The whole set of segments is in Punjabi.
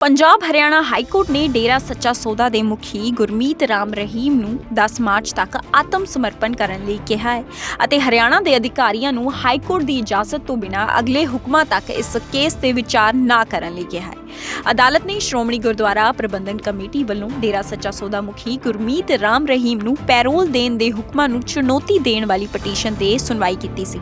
ਪੰਜਾਬ ਹਰਿਆਣਾ ਹਾਈ ਕੋਰਟ ਨੇ ਡੇਰਾ ਸੱਚਾ ਸੌਦਾ ਦੇ ਮੁਖੀ ਗੁਰਮੀਤ ਰਾਮ ਰਹੀਮ ਨੂੰ 10 ਮਾਰਚ ਤੱਕ ਆਤਮ ਸਮਰਪਣ ਕਰਨ ਲਈ ਕਿਹਾ ਹੈ ਅਤੇ ਹਰਿਆਣਾ ਦੇ ਅਧਿਕਾਰੀਆਂ ਨੂੰ ਹਾਈ ਕੋਰਟ ਦੀ ਇਜਾਜ਼ਤ ਤੋਂ ਬਿਨਾਂ ਅਗਲੇ ਹੁਕਮਾਂ ਤੱਕ ਇਸ ਕੇਸ ਤੇ ਵਿਚਾਰ ਨਾ ਕਰਨ ਲਈ ਕਿਹਾ ਹੈ। ਅਦਾਲਤ ਨੇ ਸ਼੍ਰੋਮਣੀ ਗੁਰਦੁਆਰਾ ਪ੍ਰਬੰਧਨ ਕਮੇਟੀ ਵੱਲੋਂ ਡੇਰਾ ਸੱਚਾ ਸੌਦਾ ਮੁਖੀ ਗੁਰਮੀਤ ਰਾਮ ਰਹੀਮ ਨੂੰ ਪੈਰੋਲ ਦੇਣ ਦੇ ਹੁਕਮਾਂ ਨੂੰ ਚੁਣੌਤੀ ਦੇਣ ਵਾਲੀ ਪਟੀਸ਼ਨ ਤੇ ਸੁਣਵਾਈ ਕੀਤੀ ਸੀ।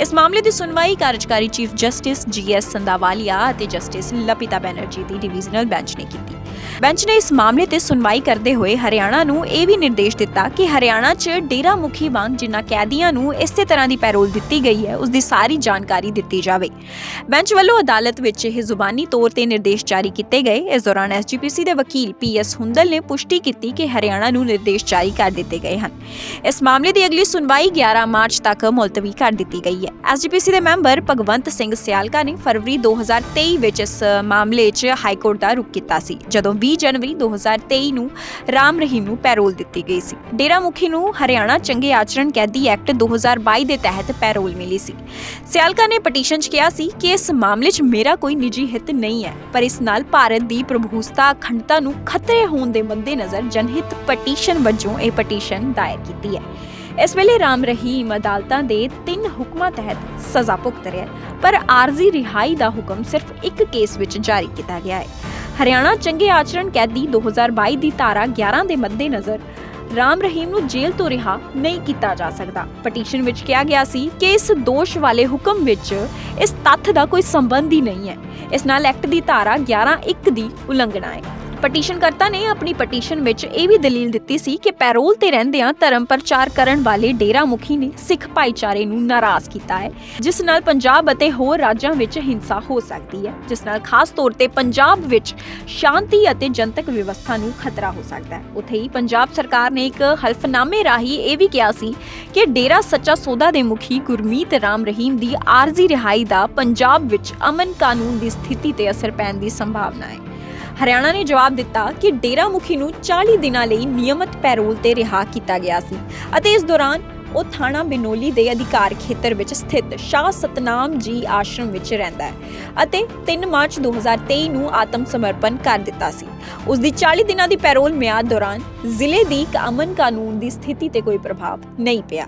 ਇਸ ਮਾਮਲੇ ਦੀ ਸੁਣਵਾਈ ਕਾਰਜਕਾਰੀ ਚੀਫ ਜਸਟਿਸ ਜੀਐਸ ਸੰਦਾਵਾਲੀਆ ਅਤੇ ਜਸਟਿਸ ਲਪਿਤਾ ਬੈਨਰਜੀ ਦੀ ਡਿਵੀਜ਼ਨਲ ਬੈਂਚ ਨੇ ਕੀਤੀ। ਬੈਂਚ ਨੇ ਇਸ ਮਾਮਲੇ ਤੇ ਸੁਣਵਾਈ ਕਰਦੇ ਹੋਏ ਹਰਿਆਣਾ ਨੂੰ ਇਹ ਵੀ ਨਿਰਦੇਸ਼ ਦਿੱਤਾ ਕਿ ਹਰਿਆਣਾ 'ਚ ਡੇਰਾ ਮੁਖੀ ਵਾਂਗ ਜਿਨ੍ਹਾਂ ਕੈਦੀਆਂ ਨੂੰ ਇਸੇ ਤਰ੍ਹਾਂ ਦੀ ਪੈਰੋਲ ਦਿੱਤੀ ਗਈ ਹੈ ਉਸ ਦੀ ਸਾਰੀ ਜਾਣਕਾਰੀ ਦਿੱਤੀ ਜਾਵੇ। ਬੈਂਚ ਵੱਲੋਂ ਅਦਾਲਤ ਵਿੱਚ ਇਹ ਜ਼ੁਬਾਨੀ ਤੌਰ ਤੇ ਨਿਰਦੇਸ਼ ਜਾਰੀ ਕੀਤੇ ਗਏ। ਇਸ ਦੌਰਾਨ ਐਸਜੀਪੀਸੀ ਦੇ ਵਕੀਲ ਪੀਐਸ ਹੁੰਦਲ ਨੇ ਪੁਸ਼ਟੀ ਕੀਤੀ ਕਿ ਹਰਿਆਣਾ ਨੂੰ ਨਿਰਦੇਸ਼ ਜਾਰੀ ਕਰ ਦਿੱਤੇ ਗਏ ਹਨ। ਇਸ ਮਾਮਲੇ ਦੀ ਅਗਲੀ ਸੁਣਵਾਈ 11 ਮਾਰਚ ਤੱਕ ਮੁਲਤਵੀ ਕਰ ਦਿੱਤੀ ਗਈ ਹੈ। ਐਸਜੀਪੀਸੀ ਦੇ ਮੈਂਬਰ ਭਗਵੰਤ ਸਿੰਘ ਸਿਆਲਕਾ ਨੇ ਫਰਵਰੀ 2023 ਵਿੱਚ ਇਸ ਮਾਮਲੇ 'ਚ ਹਾਈ ਕੋਰਟ ਦਾ ਰੁਖ ਕੀਤਾ ਸੀ, ਜਦੋਂ 20 ਜਨਵਰੀ 2023 ਨੂੰ ਰਾਮ ਰਹੀਮ ਨੂੰ ਪੈਰੋਲ ਦਿੱਤੀ ਗਈ ਸੀ। ਡੇਰਾ ਮੁਖੀ ਨੂੰ ਹਰਿਆਣਾ ਚੰਗੇ ਆਚਰਣ ਕੈਦੀ ਐਕਟ 2022 ਦੇ ਤਹਿਤ ਪੈਰੋਲ ਮਿਲੀ ਸੀ। ਸਿਆਲਕਾ ਨੇ ਪਟੀਸ਼ਨ 'ਚ ਕਿਹਾ ਸੀ ਕਿ ਇਸ ਮਾਮਲੇ 'ਚ ਮੇਰਾ ਕੋਈ ਨਿੱਜੀ ਹਿੱਤ ਨਹੀਂ ਹੈ, ਪਰ ਇਸ ਨਾਲ ਭਾਰਤ ਦੀ ਪ੍ਰਭੂਸਤਾ ਅਖੰਡਤਾ ਨੂੰ ਖਤਰੇ ਹੋਣ ਦੇ ਮੱਦੇਨਜ਼ਰ ਜਨਹਿਤ ਪਟੀਸ਼ਨ ਵਜੋਂ ਇਹ ਪਟੀਸ਼ਨ ਦਾਇਰ ਕੀਤੀ ਹੈ। ਇਸ ਵੇਲੇ ਰਾਮ ਰਹੀਮ ਅਦਾਲਤਾਂ ਦੇ ਤਿੰਨ ਹੁਕਮਾਂ ਤਹਿਤ ਸਜ਼ਾ ਭੁਗਤ ਰਿਹਾ ਹੈ, ਪਰ ਆਰਜ਼ੀ ਰਿਹਾਈ ਦਾ ਹੁਕਮ ਸਿਰਫ ਇੱਕ ਕੇਸ ਵਿੱਚ ਜਾਰੀ ਕੀਤਾ ਗਿਆ ਹੈ। ਹਰਿਆਣਾ ਚੰਗੇ ਆਚਰਣ ਕੈਦੀ 2022 ਦੀ ਧਾਰਾ 11 ਦੇ ਮੱਦੇਨਜ਼ਰ ਰਾਮ ਰਹੀਮ ਨੂੰ ਜੇਲ੍ਹ ਤੋਂ ਰਿਹਾ ਨਹੀਂ ਕੀਤਾ ਜਾ ਸਕਦਾ। ਪਟੀਸ਼ਨ ਵਿੱਚ ਕਿਹਾ ਗਿਆ ਸੀ ਕਿ ਇਸ ਦੋਸ਼ ਵਾਲੇ ਹੁਕਮ ਵਿੱਚ ਇਸ ਤੱਥ ਦਾ ਕੋਈ ਸੰਬੰਧ ਹੀ ਨਹੀਂ ਹੈ। ਇਸ ਨਾਲ ਐਕਟ ਦੀ ਧਾਰਾ 11.1 ਦੀ ਉਲੰਘਣਾ ਹੈ। ਪਟੀਸ਼ਨਕਰਤਾ ਨੇ, ਆਪਣੀ ਪਟੀਸ਼ਨ ਵਿੱਚ ਇਹ ਵੀ ਦਲੀਲ ਦਿੱਤੀ ਸੀ ਕਿ ਪੈਰੋਲ ਤੇ ਰਹਿੰਦਿਆਂ ਧਰਮ ਪ੍ਰਚਾਰ ਕਰਨ ਵਾਲੇ ਡੇਰਾ ਮੁਖੀ ਨੇ ਸਿੱਖ ਭਾਈਚਾਰੇ ਨੂੰ ਨਾਰਾਜ਼ ਕੀਤਾ ਹੈ, ਜਿਸ ਨਾਲ ਪੰਜਾਬ ਅਤੇ ਹੋਰ ਰਾਜਾਂ ਵਿੱਚ ਹਿੰਸਾ ਹੋ ਸਕਦੀ ਹੈ, ਜਿਸ ਨਾਲ ਖਾਸ ਤੌਰ ਤੇ ਪੰਜਾਬ ਵਿੱਚ ਸ਼ਾਂਤੀ ਅਤੇ ਜਨਤਕ ਵਿਵਸਥਾ ਨੂੰ ਖਤਰਾ ਹੋ ਸਕਦਾ ਹੈ। ਉੱਥੇ ਹੀ ਪੰਜਾਬ ਸਰਕਾਰ ਨੇ ਇੱਕ ਹਲਫਨਾਮੇ ਰਾਹੀਂ ਇਹ ਵੀ ਕਿਹਾ ਸੀ ਕਿ ਡੇਰਾ ਸੱਚਾ ਸੌਦਾ ਦੇ ਮੁਖੀ ਗੁਰਮੀਤ ਰਾਮ ਰਹੀਮ ਦੀ ਆਰਜ਼ੀ ਰਿਹਾਈ ਦਾ ਪੰਜਾਬ ਵਿੱਚ ਅਮਨ ਕਾਨੂੰਨ ਦੀ ਸਥਿਤੀ ਤੇ ਅਸਰ ਪੈਣ ਦੀ ਸੰਭਾਵਨਾ ਹੈ। ਹਰਿਆਣਾ ਨੇ ਜਵਾਬ ਦਿੱਤਾ ਕਿ ਡੇਰਾ ਮੁਖੀ ਨੂੰ 40 ਦਿਨਾਂ ਲਈ ਨਿਯਮਤ ਪੈਰੋਲ ਤੇ ਰਿਹਾ ਕੀਤਾ ਗਿਆ ਸੀ ਅਤੇ ਇਸ ਦੌਰਾਨ ਉਹ ਥਾਣਾ ਬਿਨੋਲੀ ਦੇ ਅਧਿਕਾਰ ਖੇਤਰ ਵਿੱਚ ਸਥਿਤ ਸ਼ਾਹ ਸਤਨਾਮ ਜੀ ਆਸ਼ਰਮ ਵਿੱਚ ਰਹਿੰਦਾ ਹੈ ਅਤੇ 3 ਮਾਰਚ 2023 ਨੂੰ ਆਤਮ ਸਮਰਪਣ ਕਰ ਦਿੱਤਾ ਸੀ। ਉਸ ਦੀ 40 ਦਿਨਾਂ ਦੀ ਪੈਰੋਲ ਮਿਆਦ ਦੌਰਾਨ ਜ਼ਿਲ੍ਹੇ ਦੀ ਇੱਕ ਅਮਨ ਕਾਨੂੰਨ ਦੀ ਸਥਿਤੀ ਤੇ ਕੋਈ ਪ੍ਰਭਾਵ ਨਹੀਂ ਪਿਆ।